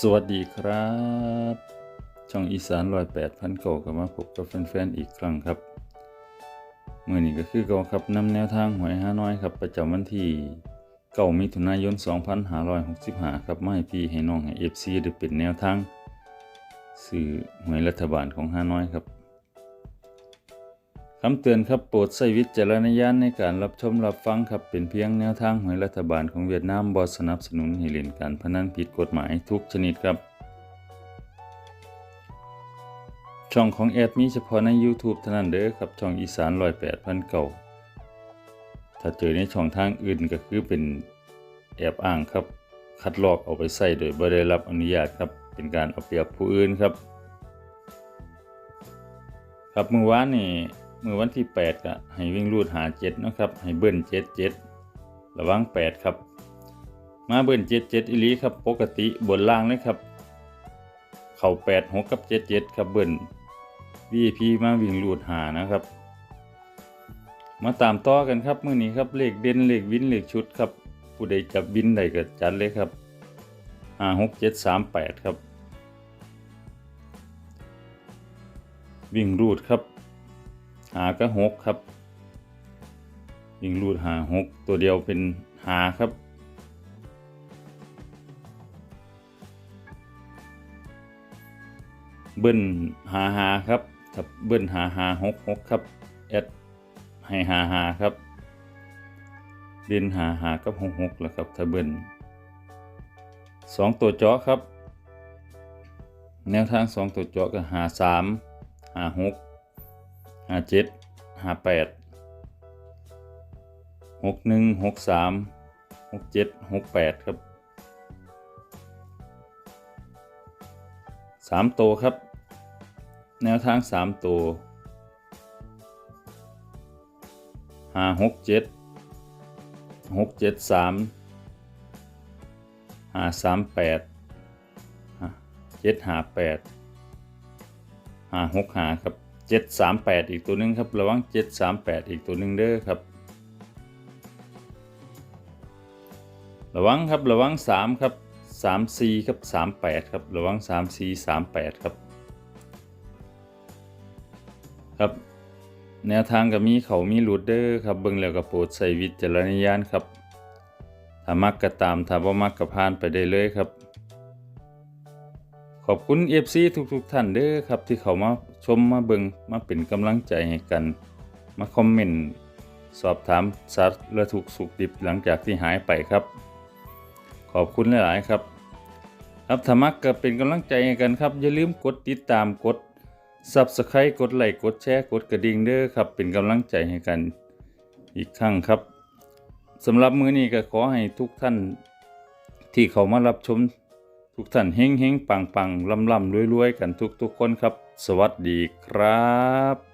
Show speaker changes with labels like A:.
A: สวัสดีครับ ช่องอีสานลอยแปดพันเก่ากับมาพบกับแฟนๆอีกครั้งครับเมื่อนี้ก็คือเก่าครับนำแนวทางหวยห้าน้อยครับ ประจำวันที่เก่ามิถุนายน 2565 ครับมาให้พี่ให้น้องให้เอฟซีได้เป็นแนวทาง สื่อหวยรัฐบาลของห้าน้อยครับ คำเตือนครับโปรดใช้วิจารณญาณในการรับชมรับฟังครับเป็นเพียงแนวทางหวยรัฐบาลของเวียดนามบอสนับสนุนให้เล่นการพนันผิดกฎหมายทุกชนิดครับ ช่องของแอดมีเฉพาะใน YouTube เท่านั้นเด้อครับช่องอีสานรอยแปดพันเก่าถ้าเจอในช่องทางอื่นก็คือเป็นแอบอ้างครับ คัดลอกเอาไปใส่โดยบ่ได้รับอนุญาตครับเป็นการเอาเปรียบผู้อื่นครับ ครับเมื่อวานนี่ มือวันที่8ก็ให้วิ่งรูดหา7นะครับ ให้เบิ้ล7 7ระวัง8 ครับ มาเบิ้ล7 7อีลีครับ ปกติบนล่างเลยครับ เข่า8 6กับ7 7ครับเบิ้ล VIP มาวิ่งรูดหานะครับ มาตามต่อกันครับ มื้อนี้ครับเลขเด่นเลขวินเลขชุดครับ ผู้ใดจับวินใดก็จัดเลยครับห้าหกเจ็ดสามแปดครับ วิ่งรูดครับ หาก็หกครับวิ่งรูดหาหกตัวเดียวเป็นหาครับ เบิ้ลหาหาครับถ้าเบิ้ลหาหาหกหกครับแอดให้หาหาครับเด่นหาหากับหกหกแล้วครับถ้าเบิ้ลสองตัวเจาะครับ แนวทางสองตัวเจาะก็หาสามหาหก ห้าเจ็ดห้าแปดหกหนึ่งหกสามหกเจ็ดหกแปดครับสามตัวครับ แนวทางสามตัวห้าหกเจ็ดหกเจ็ดสามห้าสามแปดเจ็ดห้าแปดห้าหกห้าครับ เจ็ดสามแปดอีกตัวหนึ่งครับ ระวังเจ็ดสามแปดอีกตัวหนึ่งเด้อครับ ระวังครับ ระวังสามครับสามซีครับสามแปดครับ ระวังสามสี่สามแปดครับ ครับ แนวทางก็มีเขามีหลุดเด้อครับ เบิ่งแล้วก็โปรดใส่วิจารณญาณครับ ถ้ามักก็ตาม ถ้าบ่มักก็ผ่านไปได้เลยครับ ขอบคุณ FC ทุกๆท่านเด้อครับ ที่เขามาชมมาเบิ่งมาเป็นกำลังใจให้กัน มาคอมเมนต์สอบถามสารทุกข์สุขดิบหลังจากที่หายไปครับ ขอบคุณหลาย ๆ ครับครับถ้ามักก็เป็นกำลังใจให้กันครับ อย่าลืมกดติดตามกด Subscribe กดไลค์กดแชร์กดกระดิ่งเด้อครับ เป็นกำลังใจให้กันอีกครั้งครับสำหรับมื้อนี้ก็ขอให้ทุกท่านที่เขามารับชม ทุกท่านเฮงเฮงปังปังลำลำรวยรวยกันทุกทุกคนครับ สวัสดีครับ